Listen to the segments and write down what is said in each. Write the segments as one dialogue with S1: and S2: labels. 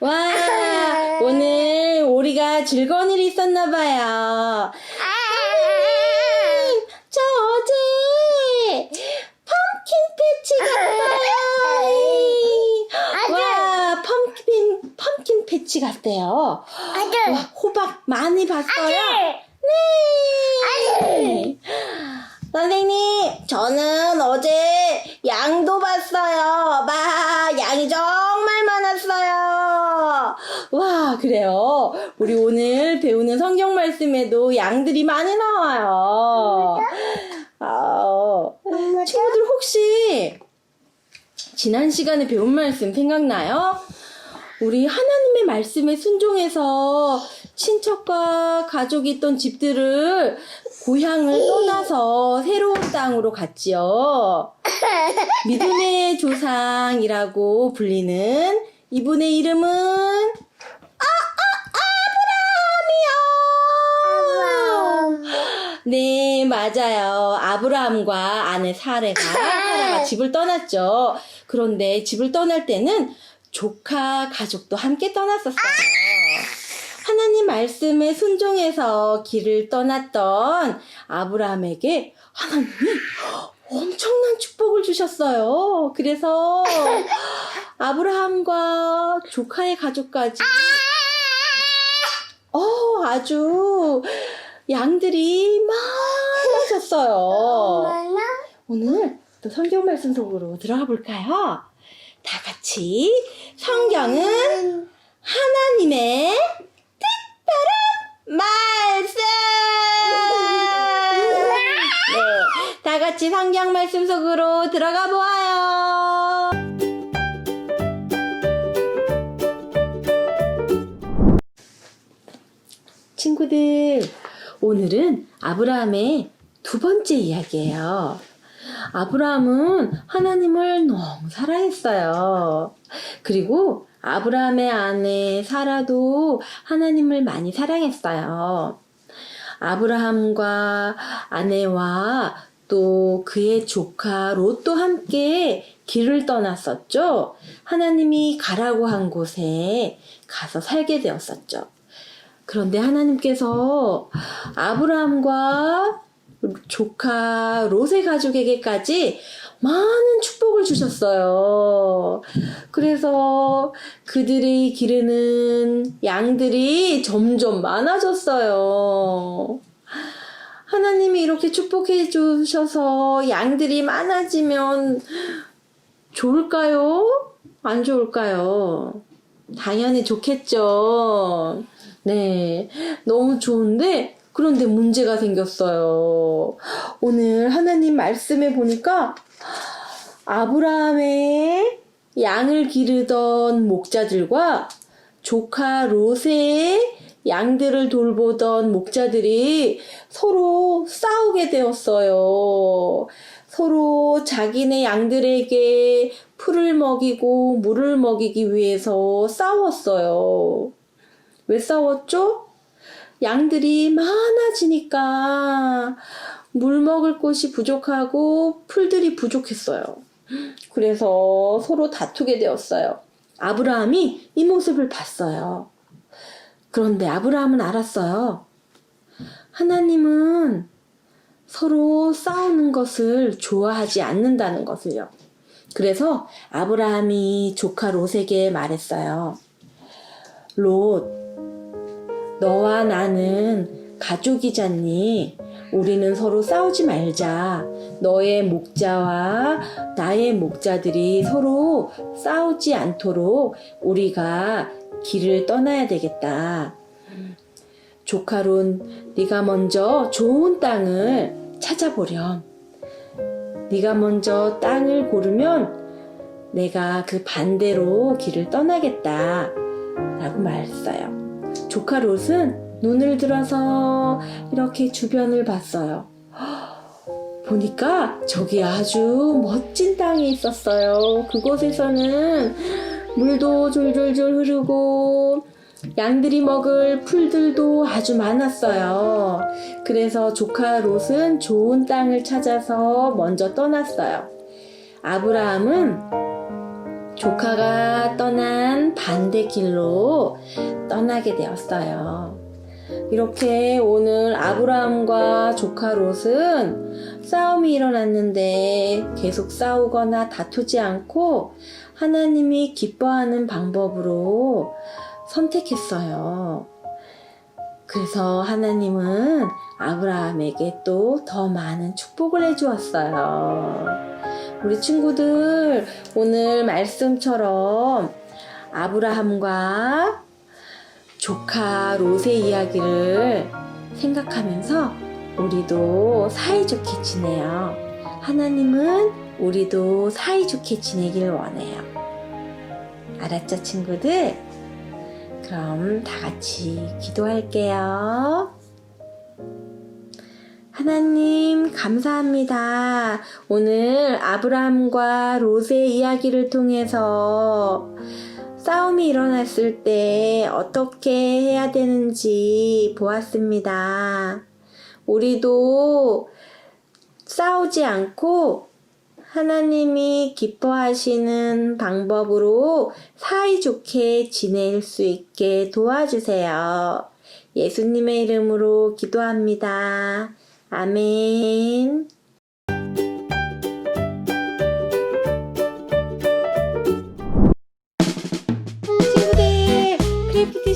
S1: 와, 오늘 우리가 즐거운 일이 있었나 봐요. 선생님, 저 어제 펌킨 패치 갔어요. 와, 펌킨, 펌킨 패치 갔대요. 와, 호박 많이 봤어요? 네. 선생님, 저는 어제 양도 봤어요. 마, 양이 정말 많았어요. 와, 그래요. 우리 오늘 배우는 성경 말씀에도 양들이 많이 나와요. 아, 친구들 혹시 지난 시간에 배운 말씀 생각나요? 우리 하나님의 말씀에 순종해서 친척과 가족이 있던 집들을 고향을 떠나서 새로운 땅으로 갔지요. 믿음의 조상이라고 불리는 이분의 이름은 네, 맞아요. 아브라함과 아내 사레가 사라가 집을 떠났죠. 그런데 집을 떠날 때는 조카 가족도 함께 떠났었어요. 하나님 말씀에 순종해서 길을 떠났던 아브라함에게 하나님이 엄청난 축복을 주셨어요. 그래서 아브라함과 조카의 가족까지 어, 아주 양들이 많아졌어요. 오늘 또 성경 말씀 속으로 들어가 볼까요? 다 같이 성경은 하나님의 특별한 말씀! 네, 다 같이 성경 말씀 속으로 들어가 보아요. 친구들, 오늘은 아브라함의 두 번째 이야기예요. 아브라함은 하나님을 너무 사랑했어요. 그리고 아브라함의 아내 사라도 하나님을 많이 사랑했어요. 아브라함과 아내와 또 그의 조카 롯도 함께 길을 떠났었죠. 하나님이 가라고 한 곳에 가서 살게 되었었죠. 그런데 하나님께서 아브라함과 조카 롯의 가족에게까지 많은 축복을 주셨어요. 그래서 그들의 기르는 양들이 점점 많아졌어요. 하나님이 이렇게 축복해 주셔서 양들이 많아지면 좋을까요? 안 좋을까요? 당연히 좋겠죠. 네. 너무 좋은데, 그런데 문제가 생겼어요. 오늘 하나님 말씀에 보니까 아브라함의 양을 기르던 목자들과 조카 롯의 양들을 돌보던 목자들이 서로 싸우게 되었어요. 서로 자기네 양들에게 풀을 먹이고 물을 먹이기 위해서 싸웠어요. 왜 싸웠죠? 양들이 많아지니까 물 먹을 곳이 부족하고 풀들이 부족했어요. 그래서 서로 다투게 되었어요. 아브라함이 이 모습을 봤어요. 그런데 아브라함은 알았어요. 하나님은 서로 싸우는 것을 좋아하지 않는다는 것을요. 그래서 아브라함이 조카 롯에게 말했어요. 롯, 너와 나는 가족이잖니. 우리는 서로 싸우지 말자. 너의 목자와 나의 목자들이 서로 싸우지 않도록 우리가 길을 떠나야 되겠다. 조카론 네가 먼저 좋은 땅을 찾아보렴. 네가 먼저 땅을 고르면 내가 그 반대로 길을 떠나겠다. 라고 말했어요. 조카 롯은 눈을 들어서 이렇게 주변을 봤어요. 보니까 저기 아주 멋진 땅이 있었어요. 그곳에서는 물도 졸졸졸 흐르고 양들이 먹을 풀들도 아주 많았어요. 그래서 조카 롯은 좋은 땅을 찾아서 먼저 떠났어요. 아브라함은 조카가 떠난 반대 길로 떠나게 되었어요. 이렇게 오늘 아브라함과 조카 롯은 싸움이 일어났는데 계속 싸우거나 다투지 않고 하나님이 기뻐하는 방법으로 선택했어요. 그래서 하나님은 아브라함에게 또 더 많은 축복을 해주었어요. 우리 친구들 오늘 말씀처럼 아브라함과 조카 롯의 이야기를 생각하면서 우리도 사이좋게 지내요. 하나님은 우리도 사이좋게 지내길 원해요. 알았죠, 친구들? 그럼 다 같이 기도할게요. 하나님, 감사합니다. 오늘 아브라함과 롯의 이야기를 통해서 싸움이 일어났을 때 어떻게 해야 되는지 보았습니다. 우리도 싸우지 않고 하나님이 기뻐하시는 방법으로 사이좋게 지낼 수 있게 도와주세요. 예수님의 이름으로 기도합니다. 아멘.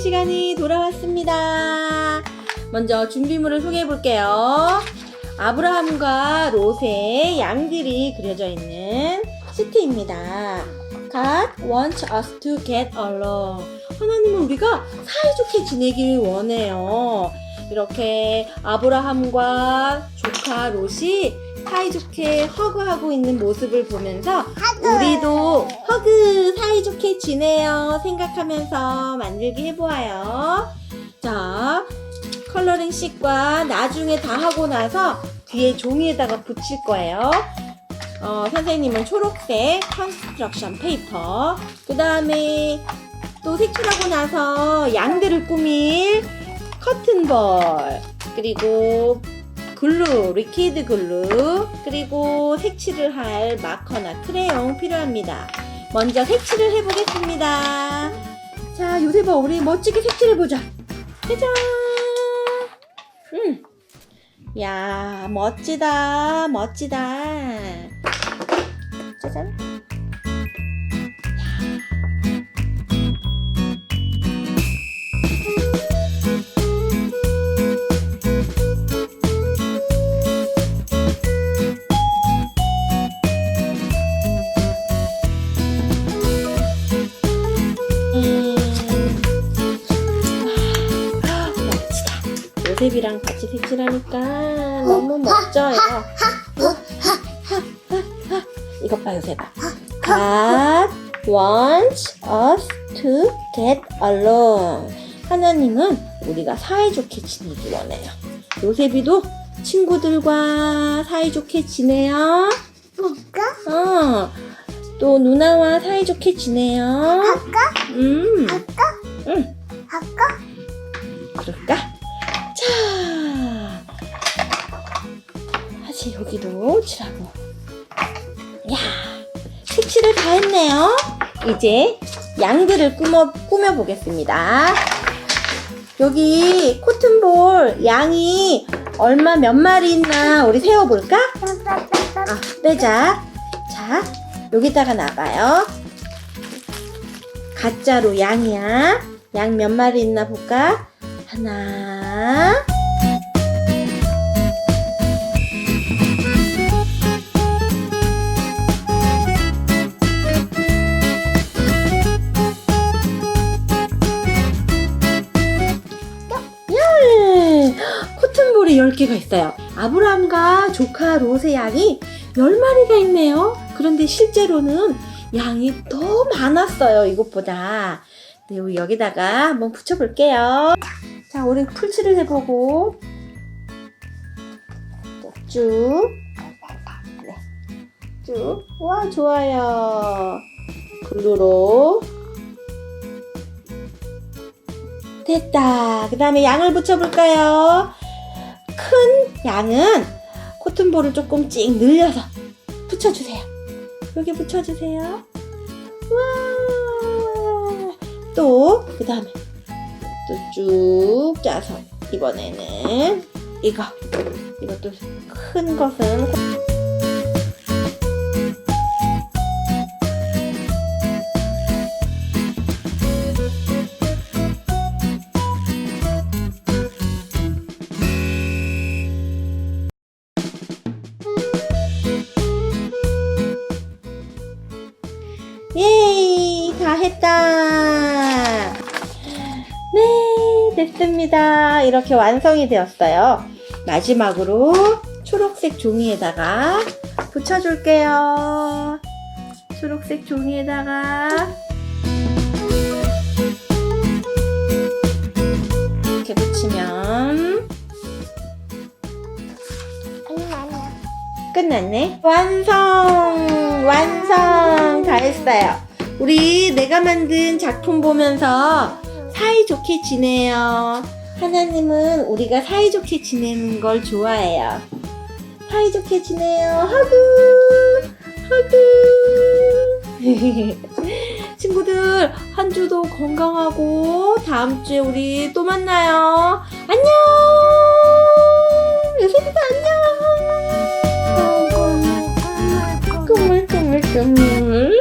S1: 시간이 돌아왔습니다. 먼저 준비물을 소개해 볼게요. 아브라함과 롯의 양들이 그려져 있는 시트입니다. God wants us to get along. 하나님은 우리가 사이좋게 지내길 원해요. 이렇게 아브라함과 조카 롯이 사이좋게 허그하고 있는 모습을 보면서 우리도 허그 사이좋게 지내요 생각하면서 만들기 해보아요. 자, 컬러링 씻과 나중에 다 하고 나서 뒤에 종이에다가 붙일 거예요. 어, 선생님은 초록색 컨스트럭션 페이퍼. 그 다음에 또 색칠하고 나서 양들을 꾸밀 커튼볼. 그리고 글루, 리퀴드 글루. 그리고 색칠을 할 마커나 크레용 필요합니다. 먼저 색칠을 해보겠습니다. 자, 요새 봐, 우리 멋지게 색칠해 보자. 짜잔! 음. 야, 멋지다, 멋지다. 요셉이랑 같이 색칠하니까 너무 멋져요. 이것 봐, 요셉아. God wants us to get along. 하나님은 우리가 사이좋게 지내기 원해요. 요셉이도 친구들과 사이좋게 지내요.
S2: 볼까?
S1: 어, 또 누나와 사이좋게 지내요.
S2: 할까?
S1: 음,
S2: 할까?
S1: 응,
S2: 할까?
S1: 그럴까? 다시 여기도 칠하고. 야, 색칠을 다 했네요. 이제 양들을 꾸며, 꾸며보겠습니다. 여기 코튼볼 양이 얼마 몇 마리 있나 우리 세어볼까? 아, 빼자. 자, 여기다가 놔봐요. 가짜로 양이야. 양 몇 마리 있나 볼까? 하나. 있어요. 아브라함과 조카 롯의 양이 10마리가 있네요. 그런데 실제로는 양이 더 많았어요. 이것보다. 네, 여기다가 한번 붙여볼게요. 자, 우리 풀칠을 해보고 쭉. 네. 쭉. 와, 좋아요. 글루로. 됐다. 그 다음에 양을 붙여볼까요? 큰 양은 코튼볼을 조금 찍 늘려서 붙여주세요. 여기 붙여주세요. 와. 또, 그 다음에 또 쭉 짜서 이번에는 이거. 이것도 큰 것은 됐습니다 이렇게 완성이 되었어요 마지막으로 초록색 종이에다가 붙여줄게요 초록색 종이에다가 이렇게 붙이면. 끝났네. 완성! 완성! 다 했어요. 우리 내가 만든 작품 보면서 사이좋게 지내요. 하나님은 우리가 사이좋게 지내는 걸 좋아해요. 사이좋게 지내요. 하구! 하구! 친구들, 한 주도 건강하고 다음 주에 우리 또 만나요. 안녕! 요셉이도 안녕!
S2: 꼬물 꼬물.
S1: 꾸물꾸물꾸물